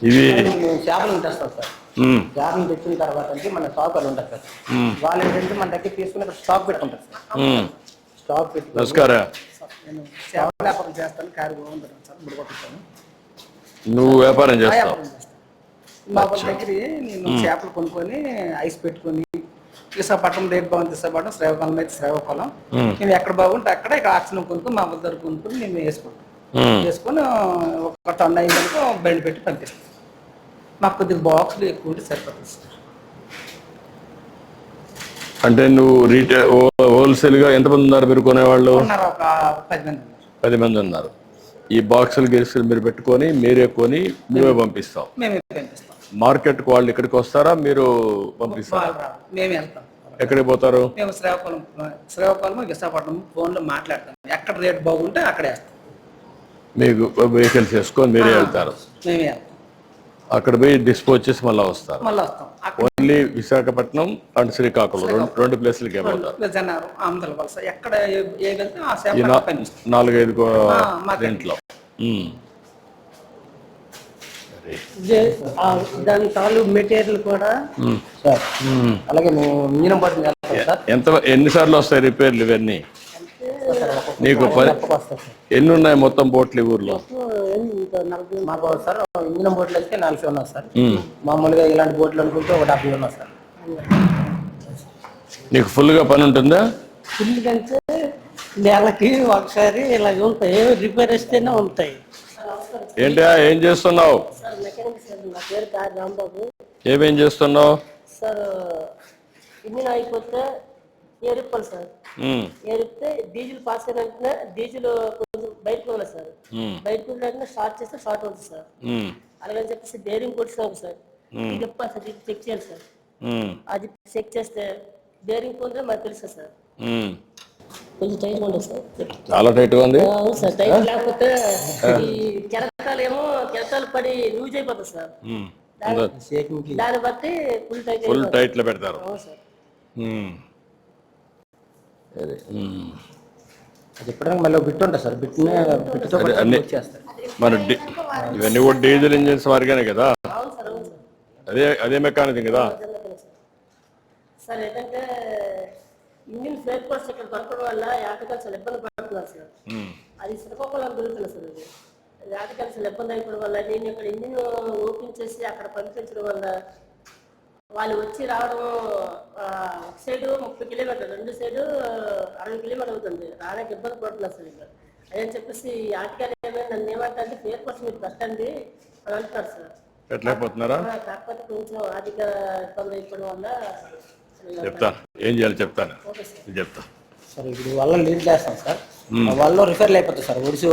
ఇవి మేము చేపలను తెస్తాం సార్. ఉమ్, చేపలను తెచ్చిన తర్వాత అంటే మన స్టాక్ అని ఉంటుంది సార్ వాళ్ళు ఏంటంటే మన దగ్గర తీసుకుని స్టాక్ పెట్టుకుంటారు సార్. స్టాక్ పెట్టుకుని నమస్కారం. నేను చేపల వ్యాపారం చేస్తాను కారు బాగుంటాను సార్ ఇప్పుడు కొట్టుతాను నువ్వు వ్యాపారం చేస్తావు? మా వాళ్ళ దగ్గర నేను చేపలు కొనుక్కొని ఐస్ పెట్టుకొని విశాఖపట్నం రేట్ బాగుంది విశాఖపట్నం శ్రీకాకుళం అయితే శ్రీకాకుళం. నేను ఎక్కడ బాగుంటే అక్కడ ఇక్కడ ఆక్సిజన్ కొనుక్కొని మా వాళ్ళ దగ్గర కొనుక్కొని నేను వేసుకుంటాను. వేసుకొని ఒక టన్ అయిందనుకో బండి పెట్టి పంపిస్తాను. మాకు కొద్దిగా బాక్సులు ఎక్కువ ఉంటే సరిపోతుంది సార్. అంటే నువ్వు రీటైల్ హోల్సేల్గా ఎంతమంది ఉన్నారు మీరు కొనేవాళ్ళు? ఉన్నారు ఒక పది మంది ఉన్నారు. పది మంది ఉన్నారు. ఈ బాక్సులు గిరిసులు మీరు పెట్టుకొని మీరే కొని మేమే పంపిస్తాం. మేమే పంపిస్తాం. మార్కెట్ వాళ్ళు ఇక్కడికి వస్తారా మీరు పంపిస్తారా? వాళ్ళు మేమే వెళ్తాం. ఎక్కడికి పోతారు? మేము శ్రీకాకుళం శ్రీకాకుళం విశాఖపట్నం ఫోన్లో మాట్లాడతాం. ఎక్కడ రేట్ బాగుంటే అక్కడ వేస్తాం. మీకు వెహికల్స్ వేసుకొని మీరే వెళ్తారు. మేమే వెళ్తాం. అక్కడ పోయి డిస్పోజ్ చేసి మళ్ళీ వస్తారు. మళ్ళీ వస్తాం. ఓన్లీ విశాఖపట్నం అండ్ శ్రీకాకుళం రెండు రెండు ప్లేసులకే ఆంధ్ర వలస. ఎక్కడ ఏ- వెళ్తే ఆ నాలుగైదు. దాని తాలూ మెటీరియల్ కూడా. సార్. అలాగే ఎంత ఎన్నిసార్లు వస్తాయి రిపేర్లు ఇవన్నీ? నీకు ఎన్ని ఉన్నాయి మొత్తం బోట్లు ఊర్లో? మాకు సార్ ఇంజనం బోట్లు అయితే నలభై ఉన్నాయి సార్. మామూలుగా ఇలాంటి బోట్లు అనుకుంటే ఒక డెబ్బై ఉన్నాయి సార్. నీకు ఫుల్గా పని ఉంటుందా? ఎందుకంటే నెలకి ఒకసారి ఇలా ఉంటాయి రిపేర్ వస్తేనే ఉంటాయి. ఏంటా ఏం చేస్తున్నావు? ఏమేం చేస్తున్నావు? సార్ ఇంజిన్ అయిపోతే ఏరిప్పాలి సార్. ఉమ్. ఏరిపితే డీజిల్ పాస్ అయిన వెంటనే డీజిల్ కొంచెం బయటకు వెళ్ళాలి సార్. బయటకు వెళ్ళిన స్టార్ట్ చేస్తే స్టార్ట్ అవుతుంది సార్. అలాగని చెప్పేసి బేరింగ్ కొట్టినాము సార్. చెప్పాలి సార్ ఇది చెక్ చేయాలి సార్. అది చెక్ చేస్తే బేరింగ్ పొందే మాకు తెలుసు సార్. కొంచెం టైట్గా ఉండదు సార్. చాలా టైట్గా ఉంది. అవును సార్ టైట్ లేకపోతే ఈ కెరటాలు ఏమో కెరటాలు పడి లూజ్ అయిపోతుంది సార్. దాన్ని బట్టి ఫుల్ టైట్ ఫుల్ అయిపోతుంది టైట్లో పెడతారు. అవును సార్. అది. చెప్పడానికి మళ్ళీ ఒక బిట్ ఉంటుంది సార్? బిట్నే బిట్తో అన్ని మన ఇవన్నీ కూడా డీజిల్ ఇంజిన్స్ వారిగానే కదా? అదే అదే మెకానిజం కదా? సార్ ఏంటంటే ఇంజిన్ కోర్స్ ఇక్కడ దొరకడం వల్ల యాటకాలు చాలా ఇబ్బంది పడుతున్నారు సార్. అది శ్రీకాకుళం దొరుకుతుంది సార్ అది. యాటకాలు చాలా ఇబ్బంది అయిపోవడం వల్ల నేను ఇక్కడ ఇంజిన్ ఓపెన్ చేసి అక్కడ పంపించడం వల్ల వాళ్ళు వచ్చి రావడం ఆ, ఒక సైడు ముప్పై కిలోమీటర్ రెండు సైడు అరవై కిలోమీటర్ అవుతుంది. రావడానికి ఇబ్బంది పడుతున్నారు సార్ ఇక్కడ అదని చెప్పేసి ఆటకాలు ఏమైనా నన్ను ఏమంటే ఫేర్ కోర్స్ మీరు పెట్టండి అని అంటారు సార్. పెట్టలేకపోతున్నారా ఆ, కాకపోతే కొంచెం ఆర్థిక ఇబ్బంది అయిపోవడం వల్ల చెప్తాను. ఏం చేయాలి చెప్తాను. Okay sir. చెప్తా. సార్ ఇప్పుడు వల్ల లీడ్ చేస్తాం సార్. వల్ల రిఫర్లు అయిపోతుంది సార్. ఒడిసి